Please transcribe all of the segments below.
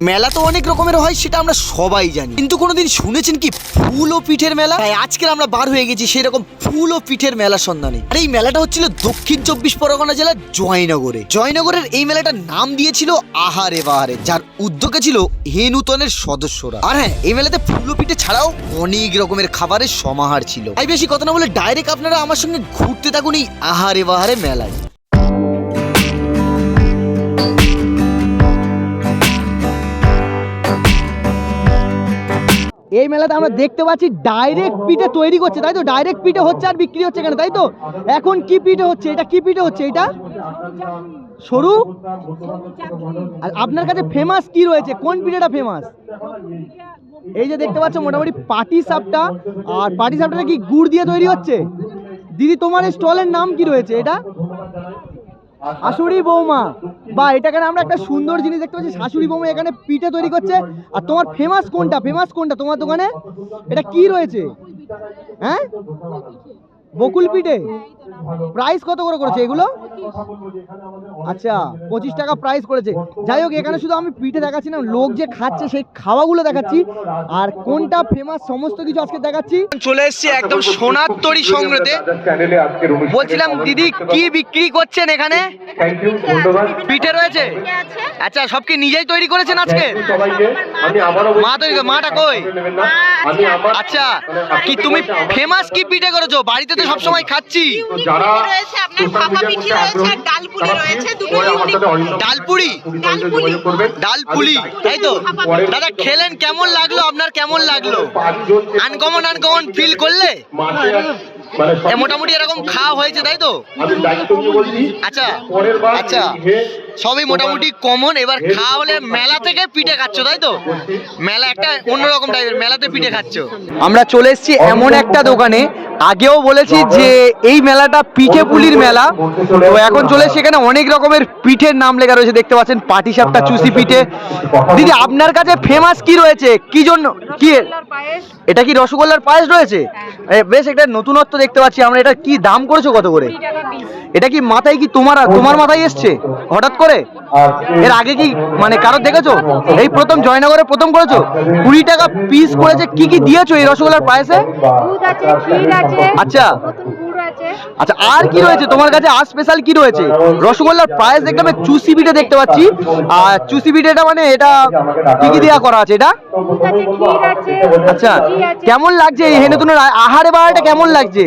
মেলা তো অনেক রকমের হয়, সেটা আমরা সবাই জানি। কিন্তু কোনোদিন শুনেছেন কি ফুল ও পিঠের মেলা? তাই আজকের আমরা বার হয়ে গেছি সেই রকম ফুল ও পিঠের মেলার সন্ধানে। আর এই মেলাটা হচ্ছিল দক্ষিণ চব্বিশ পরগনা জেলার জয়নগরে। জয়নগরের এই মেলাটার নাম দিয়েছিল আহারে বাহারে, যার উদ্যোগে ছিল হেনুতনের সদস্যরা। আর হ্যাঁ এই মেলাতে ফুল ও পিঠে ছাড়াও অনেক রকমের খাবারের সমাহার ছিল। তাই বেশি কথা না বলে ডাইরেক্ট আপনারা আমার সঙ্গে ঘুরতে থাকুন এই আহারে বাহারে মেলায়। এই মেলাতে আমরা দেখতে পাচ্ছি ডাইরেক্ট পিঠে তৈরি করছে, তাই তো? ডাইরেক্ট পিঠে হচ্ছে আর বিক্রি হচ্ছে কেন, তাই তো? এখন কি পিঠে হচ্ছে? এটা কি পিঠে হচ্ছে এটা? সরু? আর আপনার কাছে ফেমাস কি রয়েছে? কোন পিঠেটা ফেমাস এই যে দেখতে পাচ্ছ, মোটামুটি পাটি সাপটা। আর পাটি সাপটা কি গুড় দিয়ে তৈরি হচ্ছে? দিদি, তোমার স্টলের নাম কি রয়েছে এটা? শাশুড়ি বৌমা। বা এটাকে আমরা একটা সুন্দর জিনিস দেখতে পাচ্ছি, শাশুড়ি বৌমা এখানে পিঠে তৈরি করছে। আর তোমার ফেমাস কোনটা? ফেমাস কোনটা? তোমার দোকানে? এটা কি রয়েছে? হ্যাঁ? বকুল পিঠে? প্রাইস কত করে করেছে এগুলো? আচ্ছা পঁচিশ টাকা প্রাইস করেছে। যাই হোক এখানে শুধু আমি পিঠে দেখাচ্ছি না লোক যে খাচ্ছে সেই খাওয়াগুলো দেখাচ্ছি। আর কোনটা ফেমাস সমস্ত কিছু আজকে দেখাচ্ছি। চলে এসেছি একদম সোনার তরি সংগ্রহতে। বলছিলাম দিদি কি বিক্রি করছেন এখানে? থ্যাংক ইউ ধন্যবাদ। পিঠে রয়েছে? আচ্ছা সব কি নিজেই তৈরি করেছেন আজকে? মা তৈরি মাটা কই? আচ্ছা কি তুমি ফেমাস কি পিঠে করেছ? বাড়িতে তো সব সময় খাচ্ছি। ডালপুরি ডালপুলি তাই তো। দাদা খেলেন কেমন লাগল? আপনার কেমন লাগল? আনকমন আনকমন ফিল করলে? মোটামুটি এরকম খাওয়া হয়েছে তাই তো? আচ্ছা আচ্ছা সবই মোটামুটি কমন এবার খাওয়া হলে মেলা থেকে পিঠে খাচ্ছ তাই তো? মেলা একটা অন্যরকম টাইপের মেলাতে পিঠে খাচ্ছ। আমরা চলে এসেছি এমন একটা দোকানে। আগেও বলেছি যে এই মেলাটা পিঠে পুলির মেলা। তো এখন চলে এসেছি এখানে অনেক রকমের পিঠের নাম লেখা রয়েছে দেখতে পাচ্ছেন পাটিসাপটা চুষি পিঠে। দিদি আপনার কাছে ফেমাস কি রয়েছে? কি জন্য? কি? এটা কি রসগোল্লার পায়েস রয়েছে? বেশ একটা নতুনত্ব দেখতে পাচ্ছি আমরা এটা কি দাম করেছ কত করে? এটা কি মাথায় কি তোমার তোমার মাথায় এসছে? হঠাৎ করে? এর আগে কি মানে কারও দেখেছ? এই প্রথম জয়নগরে প্রথম করেছ? কুড়ি টাকা পিস করেছে কি কি দিয়েছ এই রসগোল্লার পায়েসে আচ্ছা। আচ্ছা আর কি রয়েছে? তোমার কাছে আর স্পেশাল কি রয়েছে? রসগোল্লার প্রাইস দেখলাম চুষি পিঠে দেখতে পাচ্ছি। আর চুষি পিঠেটা মানে এটা কি কি দেওয়া করা আছে? এটা? আচ্ছা কেমন লাগছে এই হেনেতুনের আহারে বাহারটা কেমন লাগছে?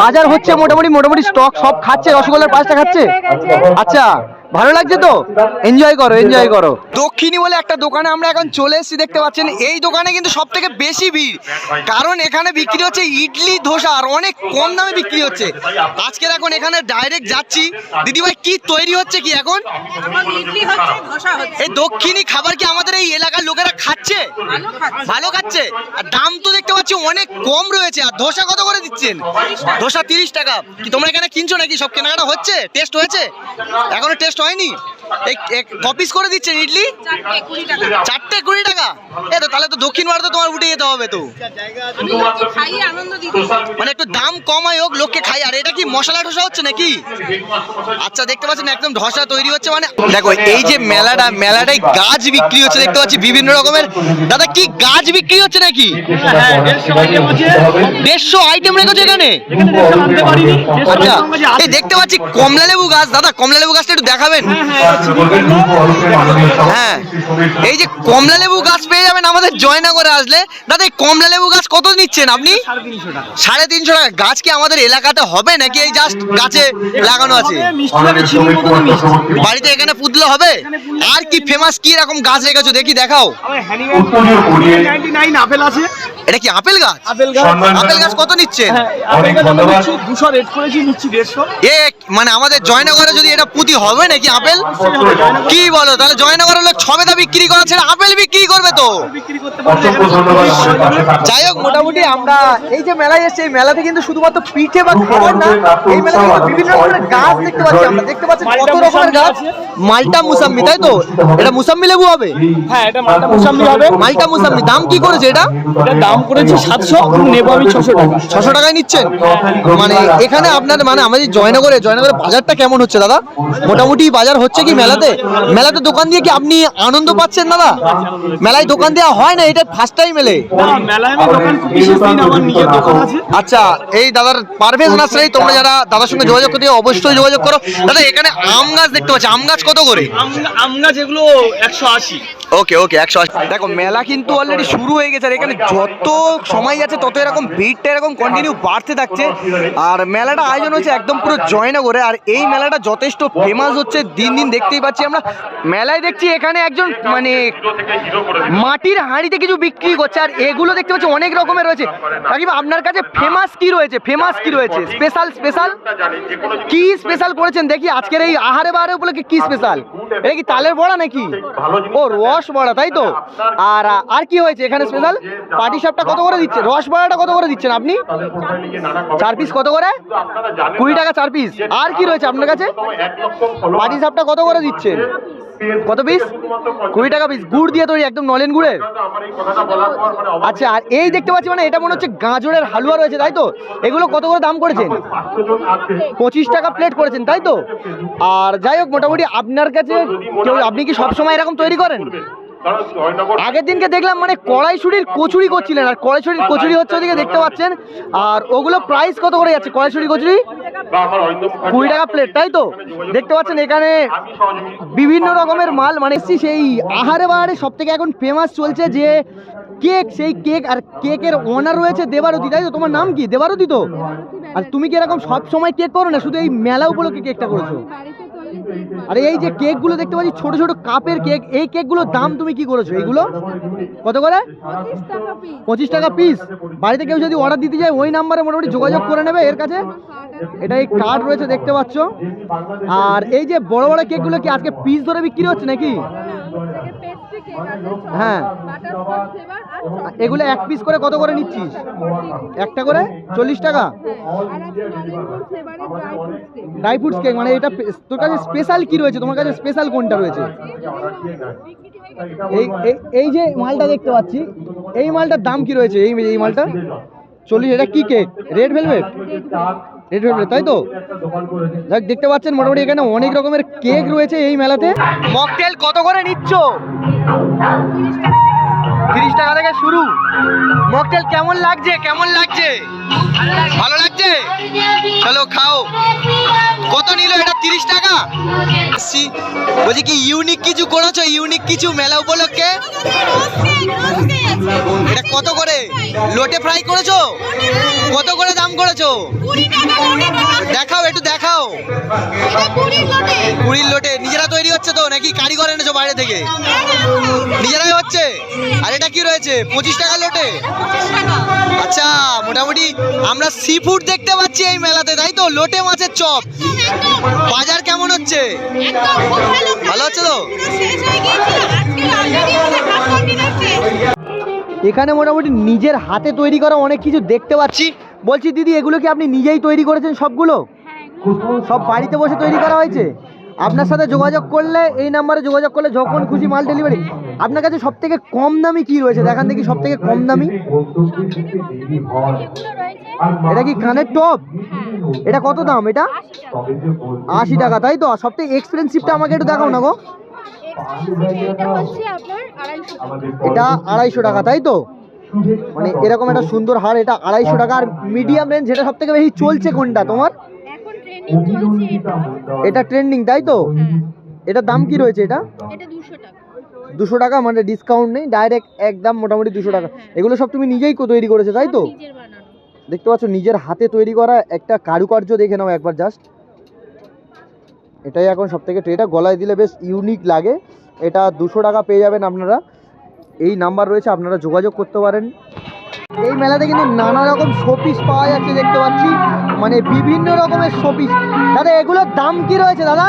বাজার হচ্ছে মোটামুটি মোটামুটি স্টক সব খাচ্ছে, রসগোল্লার পাঁচটা খাচ্ছে? আচ্ছা ভালো লাগছে তো? এনজয় করো এনজয় করো। দক্ষিণী বলে একটা দোকানে আমরা এখন চলে এসেছি দেখতে পাচ্ছেন। এই দোকানে কিন্তু সব থেকে বেশি ভিড়। কারণ এখানে বিক্রি হচ্ছে ইডলি ধোসা আর অনেক কম দামে বিক্রি হচ্ছে। আজকের এখন এখানে ডাইরেক্ট যাচ্ছি। দিদিভাই কি তৈরি হচ্ছে কি এখন? এখন ইডলি হচ্ছে ধোসা হচ্ছে। এই দক্ষিণী খাবার কি আমাদের এই এলাকার লোকেরা খাচ্ছে? ভালো খাচ্ছে। ভালো খাচ্ছে? আর দাম তো দেখতে পাচ্ছি অনেক কম রয়েছে। আর ধোসা কত করে দিচ্ছেন? ধোসা তিরিশ টাকা। কি তোমরা এখানে কিনছো নাকি? সব কেনাকাটা হচ্ছে? টেস্ট হয়েছে? এখনও টেস্ট হয়নি এই কপিস করে দিচ্ছেন ইডলি? চারটে কুড়ি টাকা। এ তো তাহলে তো দক্ষিণ ভারতে তোমার উঠে যেতে হবে তো। মানে একটু দাম কমাই হোক লোককে খাই। আর এটা কি মশলা ঢোসা হচ্ছে নাকি? আচ্ছা দেখতে পাচ্ছেন একদম তৈরি হচ্ছে। মানে দেখো এই যে মেলাটা মেলাটাই গাছ বিক্রি হচ্ছে দেখতে পাচ্ছি বিভিন্ন রকমের। দাদা কি গাছ বিক্রি হচ্ছে নাকি? দেড়শো আইটেম রেখেছে এখানে? আচ্ছা এই দেখতে পাচ্ছি কমলা লেবু গাছ। দাদা কমলা লেবু গাছটা একটু দেখাবেন। হ্যাঁ এই যে কমলা লেবু গাছ পেয়ে যাবেন আমাদের জয়নগরে আসলে। দাদা এই কমলা লেবু গাছ কত নিচ্ছেন আপনি? সাড়ে তিনশো টাকা। গাছ কি আমাদের এলাকাতে হবে নাকি এই জাস্ট গাছে লাগানো আছে? বাড়িতে এখানে পুতলে হবে? আর কি ফেমাস কি রকম গাছ রেখেছো দেখি দেখাও। আপেল আছে। এটা কি আপেল গাছ? আপেল গাছ। আপেল গাছ কত হ্যাঁ, নিচ্ছি দুশো রেট করেছি নিচ্ছি দেড়শো। এ মানে আমাদের জয়নগরে যদি এটা পুঁতি হবে নাকি আপেল? কি বলো? তাহলে জয়নগরের লোক ছবেদা বিক্রি করা ছেড়ে আপেল বিক্রি করবে তো। যাই হোক মোটামুটি আমরা এই যে মেলায় এসেছি এই মেলাতে কিন্তু শুধুমাত্র পিঠে বা খাবার না এই মেলাতে কিন্তু বিভিন্ন রকমের গাছ দেখতে পাচ্ছি আমরা। দেখতে পাচ্ছি কত রকমের গাছ। মালটা মুসাম্মি তাই তো? এটা মুসাম্মি লেবু হবে? হ্যাঁ এটা মালটা মোসাম্বি হবে। মালটা মুসাম্মি। দাম কি করেছে এটা? এটা দাম করেছি সাতশো নেব আমি ছশো টাকা। ছশো টাকায় নিচ্ছেন? মানে এখানে আপনার মানে আমাদের জয়নগরে জয়নগরে বাজারটা কেমন হচ্ছে দাদা? মোটামুটি বাজার হচ্ছে কি মেলাতে? মেলাতে দোকান দিয়ে কি আপনি আনন্দ পাচ্ছেন দাদা? মেলায় দোকান দেওয়া হয় না এটা ফার্স্ট টাইম এলে? আচ্ছা এই দাদার পারভেজ নার্সারি তোমরা যারা দাদার সঙ্গে যোগাযোগ করতে অবশ্যই যোগাযোগ করো। দাদা এখানে আম গাছ দেখতে পাচ্ছি আম গাছ কত করে? আম আম গাছ এগুলো একশো আশি। ওকে ওকে, একশো আশি। দেখো, মেলা কিন্তু অলরেডি শুরু হয়ে গেছে আর এখানে যত সময় যাচ্ছে, তত এরকম ভিড়টা এরকম কন্টিনিউ বাড়তে থাকছে। আর মেলাটা আয়োজন হচ্ছে একদম পুরো জয়নগরে, আর এই মেলাটা যথেষ্ট ফেমাস হচ্ছে, দিন দিন দেখতেই পাচ্ছি আমরা। মেলায় দেখছি এখানে একজন মানে মাটির হাঁড়িতে কিছু বিক্রি করছে, আর এগুলো দেখতে পাচ্ছি অনেক রকমের রয়েছে। কাকিমা আপনার কাছে ফেমাস কি রয়েছে? ফেমাস কি রয়েছে? স্পেশাল স্পেশাল কি স্পেশাল করেছেন? দেখি, আজকের এই আহারে বাহারে উপলক্ষে কি স্পেশাল এটা কি তালের বড়া নাকি? ও রস বড়া তাই তো? আর আর কি হয়েছে? এখানে স্পেশাল পাটি সাপটা কত করে দিচ্ছে রস বড়াটা কত করে দিচ্ছেন আপনি? চার পিস কত করে? কুড়ি টাকা চার পিস আর কি রয়েছে আপনার কাছে? পাটি সাপটা কত করে দিচ্ছেন? কত পিস কুড়ি টাকা পিস গুড় দিয়ে তৈরি, একদম নলেন গুড়ের? আচ্ছা আর এই দেখতে পাচ্ছি মানে এটা মনে হচ্ছে গাজরের হালুয়া রয়েছে, তাই তো? এগুলো কত করে দাম করেছেন? পঁচিশ টাকা প্লেট করেছেন, তাই তো? আর যাই হোক, মোটামুটি আপনার কাছে আপনি কি সব সময় এরকম তৈরি করেন? আগের দিনকে দেখলাম মানে কড়াইশুড়ির কচুরি করছিলেন, আর কড়াইশুড়ির কচুরি হচ্ছে ওদিকে দেখতে পাচ্ছেন। আর ওগুলো প্রাইস কত করে যাচ্ছে? কড়াইশুড়ির কচুরি? কুড়ি টাকা প্লেট তাই তো? দেখতে পাচ্ছেন এখানে বিভিন্ন রকমের মাল মানে সেই আহারে বাহারে সব থেকে এখন ফেমাস চলছে যে কেক সেই কেক আর কেকের ওনার রয়েছে দেবারতী তাই তো? তোমার নাম কি? দেবারতী তো? আর তুমি কি এরকম সব সময় কেক করো না? শুধু এই মেলা উপলক্ষে কেকটা করেছ? আরে এই যে কেকগুলো দেখতে পাচ্ছি ছোট ছোট কাপের কেক এই কেকগুলোর দাম তুমি কি করেছ? এইগুলো? কত করে? পঁচিশ টাকা পিস বাড়িতে কেউ যদি অর্ডার দিতে যায় ওই নাম্বারে মোটামুটি যোগাযোগ করে নেবে এর কাছে। এটা এই কার্ড রয়েছে দেখতে পাচ্ছ। আর এই যে বড় বড় কেকগুলো কি আজকে পিস ধরে বিক্রি হচ্ছে নাকি? হ্যাঁ। ফ্লেভার আর এগুলো এক পিস করে কত করে নিচ্ছিস? একটা করে? চল্লিশ টাকা? ড্রাই ফ্রুটস কেক মানে এটা তোর কাছে স্পেশাল কি রয়েছে? তোমার কাছে স্পেশাল কোনটা রয়েছে? এই এই- এই যে মালটা দেখতে পাচ্ছি এই মালটার দাম কি রয়েছে? এই এই মালটা চল্লিশ এটা কি কেক রেড ভেলভেট তাই তো? যাক দেখতে পাচ্ছেন মোটামুটি এখানে অনেক রকমের কেক রয়েছে এই মেলাতে। মকটেল কত করে নিচ্ছ? তিরিশ টাকা থেকে শুরু। মকটেল কেমন লাগছে? কেমন লাগছে? ভালো লাগছে? চলো, খাও। কত নিল এটা? তিরিশ টাকা? এসছি। বলছি কি ইউনিক কিছু করেছ? ইউনিক কিছু মেলা উপলক্ষে? এটা কত করে? লোটে ফ্রাই করেছ? কত করে দাম করেছ? দেখাও, একটু দেখাও। কুড়ির লোটে। নিজেরা তৈরি হচ্ছে তো, নাকি কারিগর এনেছো বাইরে থেকে? নিজেরাই হচ্ছে? আর এটা কি রয়েছে? পঁচিশ টাকা লোটে? আচ্ছা মোটামুটি আমরা সি ফুড দেখতে পাচ্ছি এই মেলাতে, তাই তো? লোটে মাছের চপ। বাজার কেমন হচ্ছে? ভালো হচ্ছে তো? এখানে মোটামুটি নিজের হাতে তৈরি করা অনেক কিছু দেখতে পাচ্ছি। বলছি দিদি এগুলো কি আপনি নিজেই তৈরি করেছেন সবগুলো? সব বাড়িতে বসে তৈরি করা হয়েছে? আপনার সাথে যোগাযোগ করলে এই নাম্বারে যোগাযোগ করলে যখন খুশি মাল ডেলিভারি আপনার কাছে সব থেকে কম দামি কি রয়েছে? দেখান দেখি সব থেকে কম দামি এটা কি কানের টপ এটা কত দাম এটা? আশি টাকা, তাই তো? সব থেকে এক্সপেন্সিভটা আমাকে একটু দেখাও না গো। এটা আড়াইশো টাকা এটা তাই তো? মানে এরকম একটা সুন্দর হার, এটা আড়াইশো টাকা। আর মিডিয়াম রেঞ্জ যেটা সব থেকে বেশি চলছে কোনটা তোমার? এটা এটা ট্রেন্ডিং তাই তো? এটার দাম কি রয়েছে এটা? এটা দুশো টাকা মানে ডিসকাউন্ট নেই ডাইরেক্ট একদম মোটামুটি দুশো টাকা। এগুলো সব তুমি নিজেই তৈরি করেছ, তাই তো? দেখতে পাচ্ছ, নিজের হাতে তৈরি করা একটা কারুকার্য দেখে নাও একবার জাস্ট এটাই এখন সব থেকে ট্রেটা গলায় দিলে বেশ ইউনিক লাগে। এটা দুশো টাকা পেয়ে যাবেন আপনারা। এই নাম্বার রয়েছে, আপনারা যোগাযোগ করতে পারেন। এই মেলাতে কিন্তু নানা রকম শোপিস পাওয়া যাচ্ছে দেখতে পাচ্ছি। মানে বিভিন্ন রকমের শোপিস দাদা, এগুলোর দাম কি রয়েছে দাদা?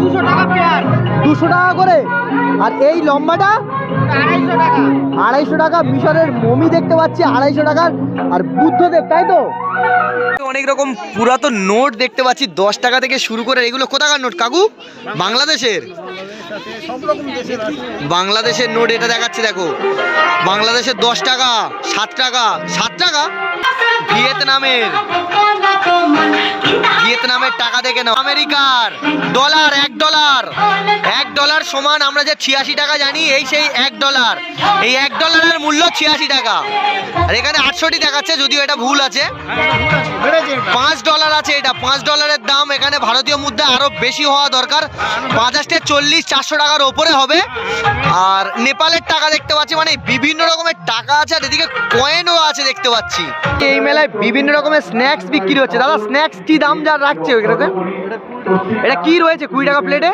দুশো টাকা পেয়ার। দুশো টাকা করে? আর এই লম্বাটা? আড়াইশো টাকা। আড়াইশো টাকা মিশরের মমি দেখতে পাচ্ছি আড়াইশো টাকার। আর বুদ্ধদেব তাই তো? অনেক রকম পুরাতন নোট দেখতে পাচ্ছি দশ টাকা থেকে শুরু করে এগুলো কোথাকার নোট কাকু? বাংলাদেশের? বাংলাদেশের নোট এটা দেখাচ্ছে দেখো। বাংলাদেশের দশ টাকা সাত টাকা সাত টাকা? ভিয়েতনামের। ভিয়েতনামের টাকা দেখে নাও। আমেরিকার ডলার, এক ডলার। এক ডলার সমান আমরা যে ছিয়াশি টাকা জানি, এই সেই এক ডলার। এই এক ডলারের মূল্য ছিয়াশি টাকা। আর এখানে আটষট্টি দেখাচ্ছে, যদিও এটা ভুল আছে। পাঁচ ডলার আছে এটা। পাঁচ ডলারের দাম এখানে ভারতীয় মুদ্রা আরও বেশি হওয়া দরকার। পঞ্চাশটা চল্লিশ, চারশো টাকার ওপরে হবে। আর নেপালের টাকা দেখতে পাচ্ছি মানে বিভিন্ন রকমের টাকা আছে, আর এদিকে কয়েনও আছে দেখতে পাচ্ছি। এই মেলায় বিভিন্ন রকমের স্ন্যাক্স বিক্রি হচ্ছে। দাদা স্ন্যাক্স কি দাম যা রাখছে ওইখানে এটা কি রয়েছে কুড়ি টাকা প্লেটে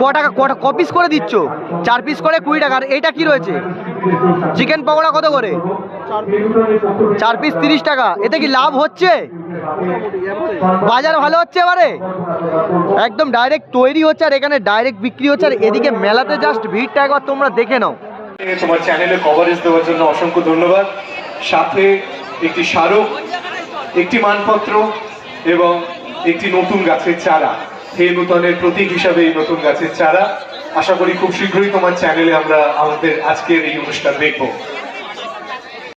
ক টাকা কটা ক পিস করে দিচ্ছ? চার পিস করে কুড়ি টাকা। আর এটা কি রয়েছে? চিকেন পকোড়া কত করে? চার পিস তিরিশ টাকা। এতে কি লাভ হচ্ছে? বাজার ভালো হচ্ছে এবারে? একদম ডাইরেক্ট তৈরি হচ্ছে আর এখানে ডাইরেক্ট বিক্রি হচ্ছে। আর এদিকে মেলাতে জাস্ট ভিড়টা একবার তোমরা দেখে নাও। তোমার চ্যানেলে কভারেজ দেওয়ার জন্য অসংখ্য ধন্যবাদ। সাথে একটি স্মারক, একটি মানপত্র এবং একটি নতুন গাছের চারা। হে নূতনের প্রতীক হিসাবে এই নতুন গাছের চারা। আশা করি খুব শীঘ্রই তোমার চ্যানেলে আমরা আমাদের আজকের এই অনুষ্ঠান দেখব।